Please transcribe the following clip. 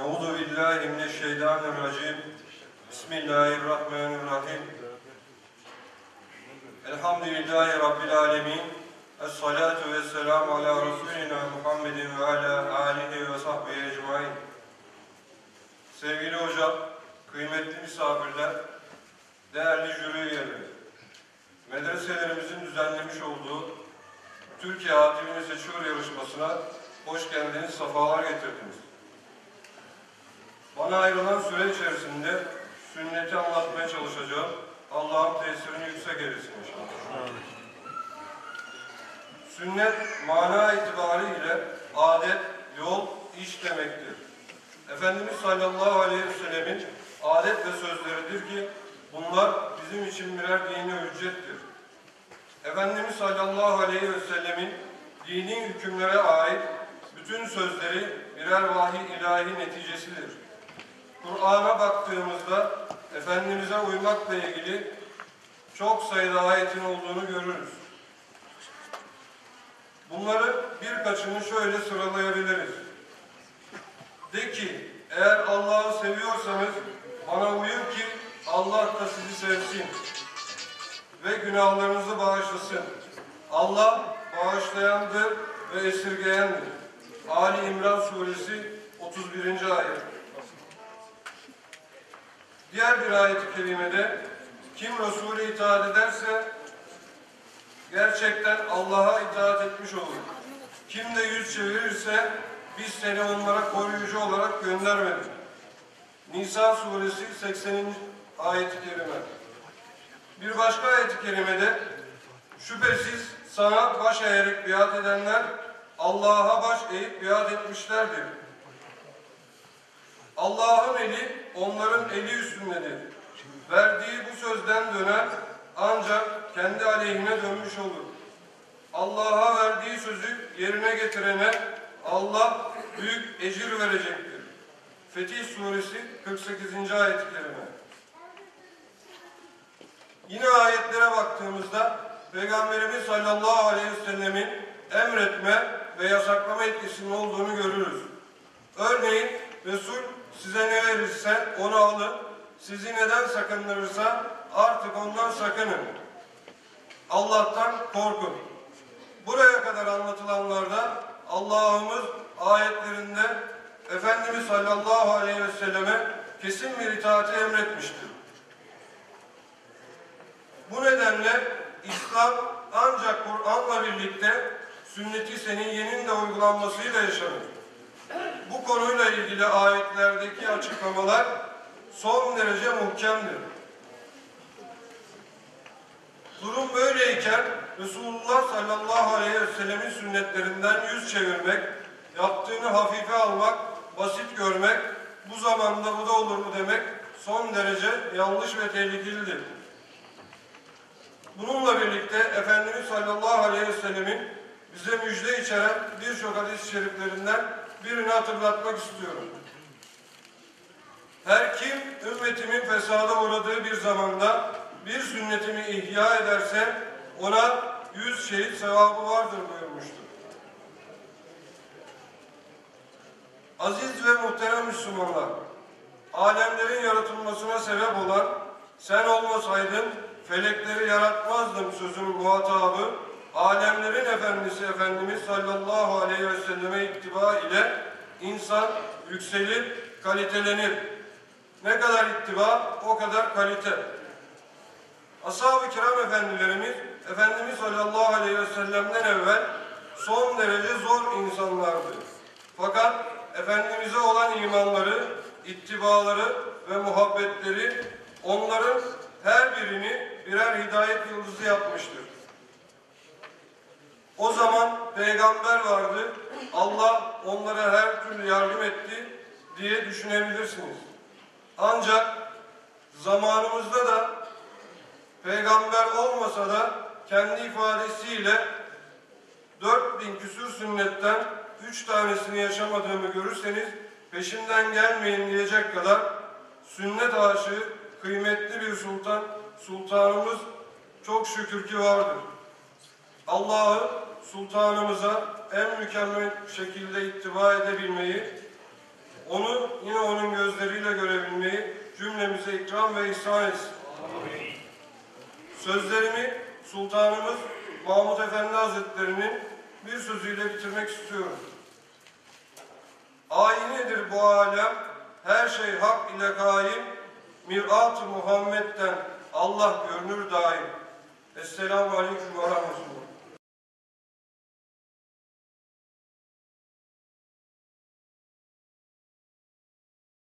Euzu billahi mineşşeytanirracim. Bismillahirrahmanirrahim. Elhamdülillahi Rabbil alemin. Es-salatu vesselamu ala Resulina Muhammedin ve ala alihi ve sahbihi ecmain. Sevgili hocam, kıymetli misafirler, değerli jüri üyeleri, medreselerimizin düzenlemiş olduğu Türkiye Hatimini Seçiyor yarışmasına hoş geldiniz, sefalar getirdiniz. Bana ayrılan süre içerisinde sünneti anlatmaya çalışacağım. Allah'ın tesirini yüksek eylesin inşallah. Sünnet mana itibariyle adet, yol, iş demektir. Efendimiz sallallahu aleyhi ve sellemin adet ve sözleridir ki bunlar bizim için birer dini hüccettir. Efendimiz sallallahu aleyhi ve sellemin dini hükümlere ait bütün sözleri birer vahiy ilahi neticesidir. Kur'an'a baktığımızda Efendimiz'e uymakla ilgili çok sayıda ayetin olduğunu görürüz. Bunları birkaçını şöyle sıralayabiliriz. De ki, eğer Allah'ı seviyorsanız bana uyun ki Allah da sizi sevsin ve günahlarınızı bağışlasın. Allah bağışlayandır ve esirgeyendir. Ali İmran Suresi 31. ayet. Diğer bir ayet-i kerimede kim Resul'e itaat ederse gerçekten Allah'a itaat etmiş olur. Kim de yüz çevirirse biz seni onlara koruyucu olarak göndermedik. Nisa suresi 80. ayet-i kerime. Bir başka ayet-i kerimede şüphesiz sana baş eğerek biat edenler Allah'a baş eğip biat etmişlerdir. Allah'ın eli onların eli üstündedir. Verdiği bu sözden dönen ancak kendi aleyhine dönmüş olur. Allah'a verdiği sözü yerine getirene Allah büyük ecir verecektir. Fetih Suresi 48. ayet-i kerime. Yine ayetlere baktığımızda Peygamberimiz sallallahu aleyhi ve sellemin emretme ve yasaklama etkisinin olduğunu görürüz. Örneğin Resul size ne verirse onu alın, sizi neden sakındırırsa artık ondan sakının. Allah'tan korkun. Buraya kadar anlatılanlarda Allah'ımız ayetlerinde Efendimiz sallallahu aleyhi ve selleme kesin bir itaati emretmiştir. Bu nedenle İslam ancak Kur'an'la birlikte sünneti seniyyenin de uygulanmasıyla yaşanır. Bu konuyla ilgili ayetlerdeki açıklamalar son derece muhkemdir. Durum böyleyken Resulullah sallallahu aleyhi ve sellemin sünnetlerinden yüz çevirmek, yaptığını hafife almak, basit görmek, bu zamanda bu da olur mu demek son derece yanlış ve tehlikelidir. Bununla birlikte Efendimiz sallallahu aleyhi ve sellemin bize müjde içeren birçok hadis-i şeriflerinden birini hatırlatmak istiyorum. Her kim ümmetimin fesada uğradığı bir zamanda bir sünnetimi ihya ederse ona yüz şehit sevabı vardır buyurmuştur. Aziz ve muhterem Müslümanlar, alemlerin yaratılmasına sebep olan sen olmasaydın felekleri yaratmazdım sözünün muhatabı, alemlerin efendisi Efendimiz sallallahu aleyhi ve selleme ittiba ile insan yükselir, kalitelenir. Ne kadar ittiba, o kadar kalite. Ashab-ı kiram efendilerimiz, Efendimiz sallallahu aleyhi ve sellem'den evvel son derece zor insanlardı. Fakat Efendimiz'e olan imanları, ittibaları ve muhabbetleri onların her birini birer hidayet yıldızı yapmıştır. O zaman peygamber vardı, Allah onlara her türlü yardım etti diye düşünebilirsiniz. Ancak zamanımızda da peygamber olmasa da kendi ifadesiyle 4000 küsür sünnetten üç tanesini yaşamadığımı görürseniz peşinden gelmeyin diyecek kadar sünnet aşığı kıymetli bir sultan, sultanımız çok şükür ki vardır. Allah'ı sultanımıza en mükemmel şekilde ittiba edebilmeyi, Onu yine onun gözleriyle görebilmeyi cümlemize ikram ve ihsan etsin. Sözlerimi Sultanımız Mahmud Efendi Hazretleri'nin bir sözüyle bitirmek istiyorum. Aynedir bu alem, her şey hak ile kaim, mirat-ı Muhammed'den Allah görünür daim. Esselamu Aleyküm ve Rahmetullah.